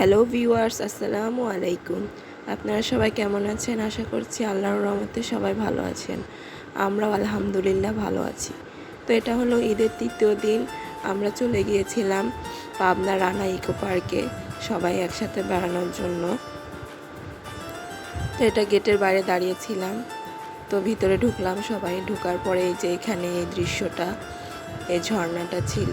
Hello viewers আসসালামু আলাইকুম। আপনারা সবাই কেমন আছেন? আশা করছি আল্লাহর রহমতে সবাই ভালো আছেন। আমরাও আলহামদুলিল্লাহ ভালো আছি। তো এটা হলো ঈদের তৃতীয় দিন। আমরা চলে গিয়েছিলাম পাবনা রানা ইকো পার্কে সবাই একসাথে বেড়ানোর জন্য। তো এটা গেটের বাইরে দাঁড়িয়েছিলাম। তো ভিতরে ঢুকলাম সবাই। ঢুকার পরে এই যে এখানে এই দৃশ্যটা, এই ঝর্ণাটা ছিল।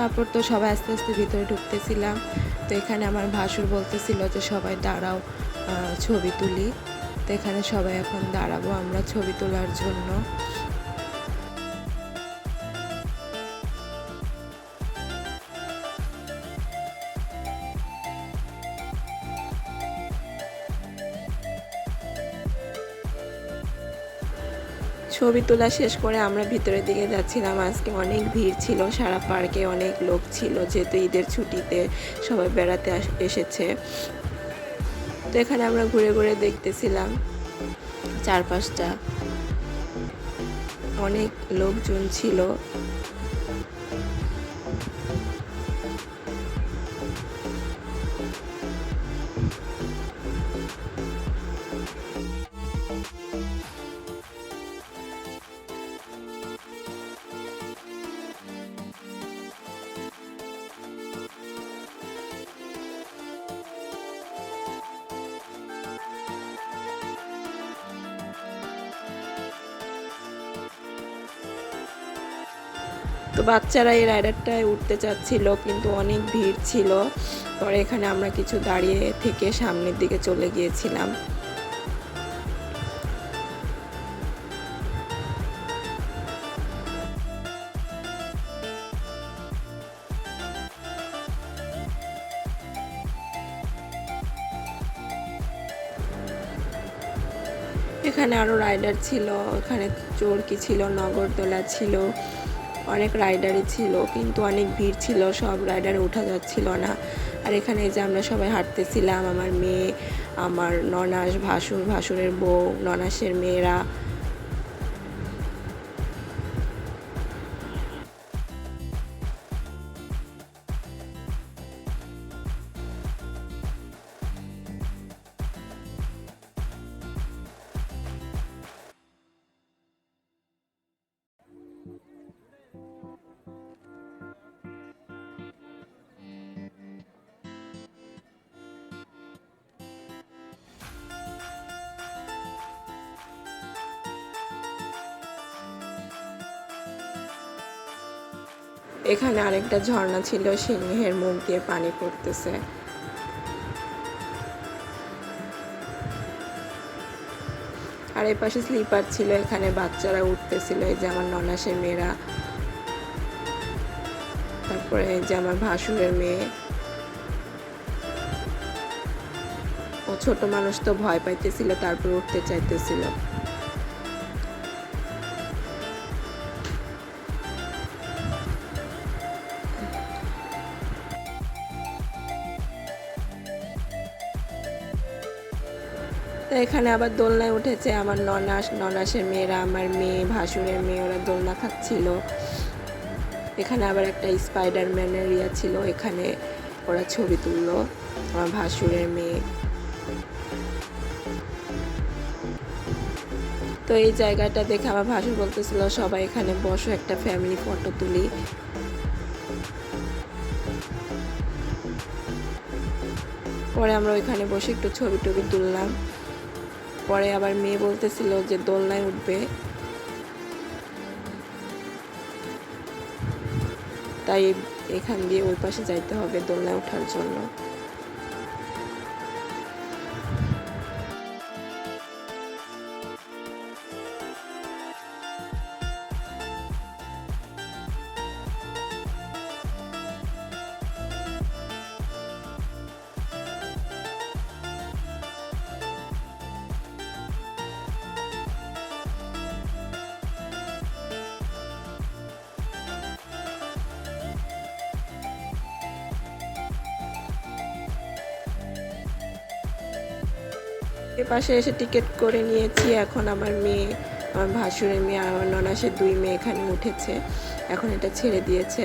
তারপর তো সবাই আস্তে আস্তে ভিতরে ঢুকতেছিলাম। তো এখানে আমার ভাসুর বলতেছিল যে, সবাই দাঁড়াও ছবি তুলি। তো এখানে সবাই এখন দাঁড়াবো আমরা ছবি তোলার জন্য। ছবি তোলা শেষ করে আমরা ভিতরের দিকে যাচ্ছিলাম। আজকে অনেক ভিড় ছিল, সারা পার্কে অনেক লোক ছিল, যেহেতু ঈদের ছুটিতে সবাই বেড়াতে এসেছে। তো এখানে আমরা ঘুরে ঘুরে দেখতেছিলাম চারপাশটা। অনেক লোকজন ছিল। তো বাচ্চারা এই রাইডারটায় উঠতে চাচ্ছিল, কিন্তু অনেক ভিড় ছিল। পরে এখানে আমরা কিছু দাঁড়িয়ে থেকে সামনের দিকে চলে গিয়েছিলাম। এখানে আরও রাইডার ছিল এখানে চোরকি ছিল, নগরদোলা ছিল। অনেক রাইডারই ছিল, কিন্তু অনেক ভিড় ছিল, সব রাইডারে ওঠা যাচ্ছিল না। আর এখানে যে আমরা সবাই হাঁটতেছিলাম, আমার মেয়ে, আমার ননাস, ভাসুর, ভাসুরের বউ, ননাসের মেয়েরা এখানে আরেকটা ঝর্ণা ছিল, সিংহের মুখ দিয়ে পানি পড়তেছে। আর এই পাশে স্লিপার ছিল, এখানে বাচ্চারা উঠতেছিল, এই যে আমার ননাসের মেয়েরা। তারপরে এই যে আমার ভাসুরের মেয়ে। ও ছোট মানুষ তো ভয় পাইতেছিল, তারপর উঠতে চাইতেছিল। তো এখানে আবার দোলনায় উঠেছে আমার ননাস ননাসের মেয়েরা, আমার মেয়ে, ভাসুরের মেয়ে, ওরা দোলনা খাচ্ছিল। এখানে আবার একটা স্পাইডারম্যানের ইয়া ছিল, এখানে ওরা ছবি তুললো, আমার ভাসুরের মেয়ে। তো এই জায়গাটা দেখে আমার ভাসুর বলতেছিল, সবাই এখানে বসো, একটা ফ্যামিলি ফটো তুলি। পরে আমরা ওইখানে বসে একটু ছবি টবি তুললাম। পরে আবার মেয়ে বলতেছিল যে দোলনায় উঠবে। তাই এখান দিয়ে ওই পাশে যাইতে হবে দোলনায় ওঠার জন্য। পাশে এসে টিকিট করে নিয়েছি। এখন আমার মেয়ে, আমার ভাসুরের মেয়ে আর ননাসের দুই মেয়ে এখানে উঠেছে। এখন এটা ছেড়ে দিয়েছে।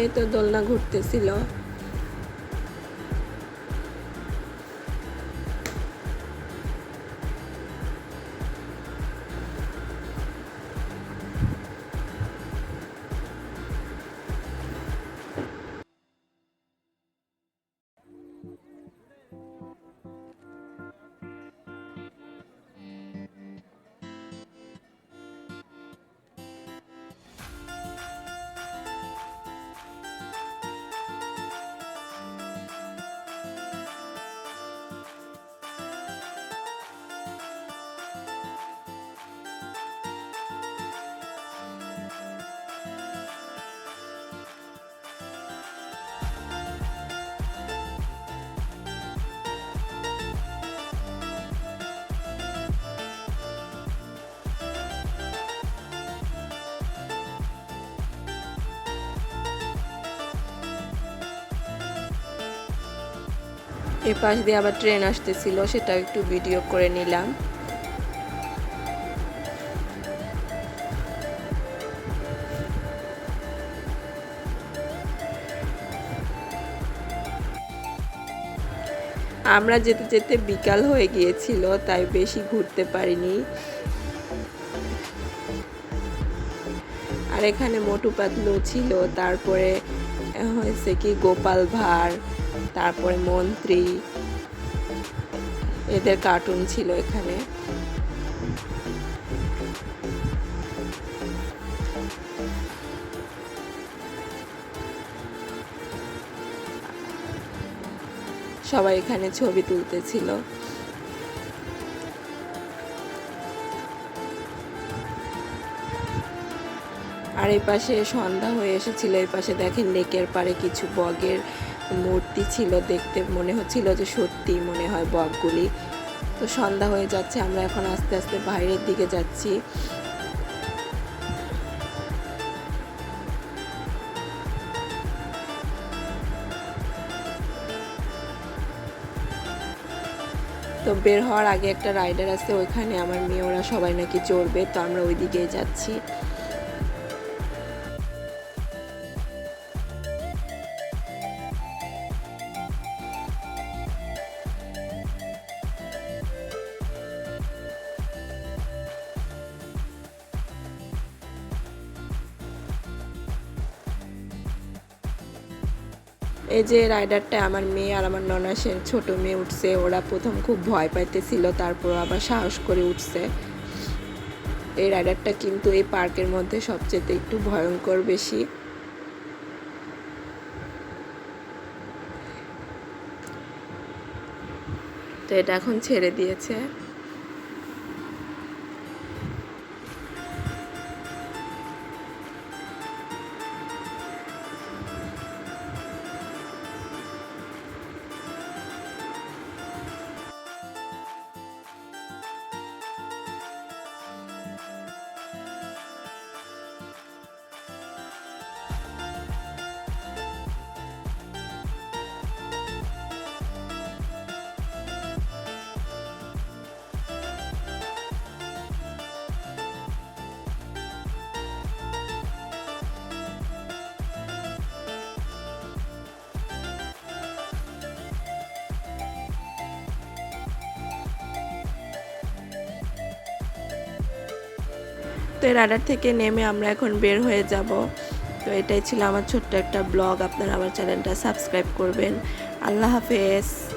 এই তো দোলনা ঘুরতেছিল। এ পাশ দিয়ে আবার ট্রেন আসতেছিল সেটা একটু ভিডিও করে নিলাম। আমরা যেতে যেতে বিকাল হয়ে গিয়েছিল, তাই বেশি ঘুরতে পারিনি। আর এখানে মোটু পাতলু ছিল, তারপরে, হয়েছে কি, গোপাল ভাঁড়। তারপরে মন্ত্রী, এদের কার্টুন ছিল এখানে। সবাই এখানে ছবি তুলতেছিল। আর এই পাশে সন্ধ্যা হয়ে এসেছিল এই পাশে দেখেন লেকের পাড়ে কিছু বগের মূর্তি ছিল, দেখতে মনে হচ্ছিল যে সত্যি মনে হয় বকগুলি। তো সন্ধ্যা হয়ে যাচ্ছে, আমরা এখন আস্তে আস্তে বাইরের দিকে যাচ্ছি। তো বের হওয়ার আগে একটা রাইডার আছে ওইখানে, আমার মেয়ে ওরা সবাই নাকি চড়বে, তো আমরা ওই দিকেই যাচ্ছি। এই যে রাইডারটা আমার মেয়ে আর আমার ননাসের ছোট মেয়ে উঠছে, ওরা প্রথম খুব ভয় পাইতেছিল, তারপর আবার সাহস করে উঠছে। এই রাইডারটা কিন্তু এই পার্কের মধ্যে সবচেয়ে একটু ভয়ঙ্কর বেশি। তো এটা এখন ছেড়ে দিয়েছে। তো এই রাডার থেকে নেমে আমরা এখন বের হয়ে যাব। তো এটাই ছিল আমার ছোট্ট একটা ব্লগ। আপনারা আমার চ্যানেলটা সাবস্ক্রাইব করবেন। আল্লাহ হাফেজ।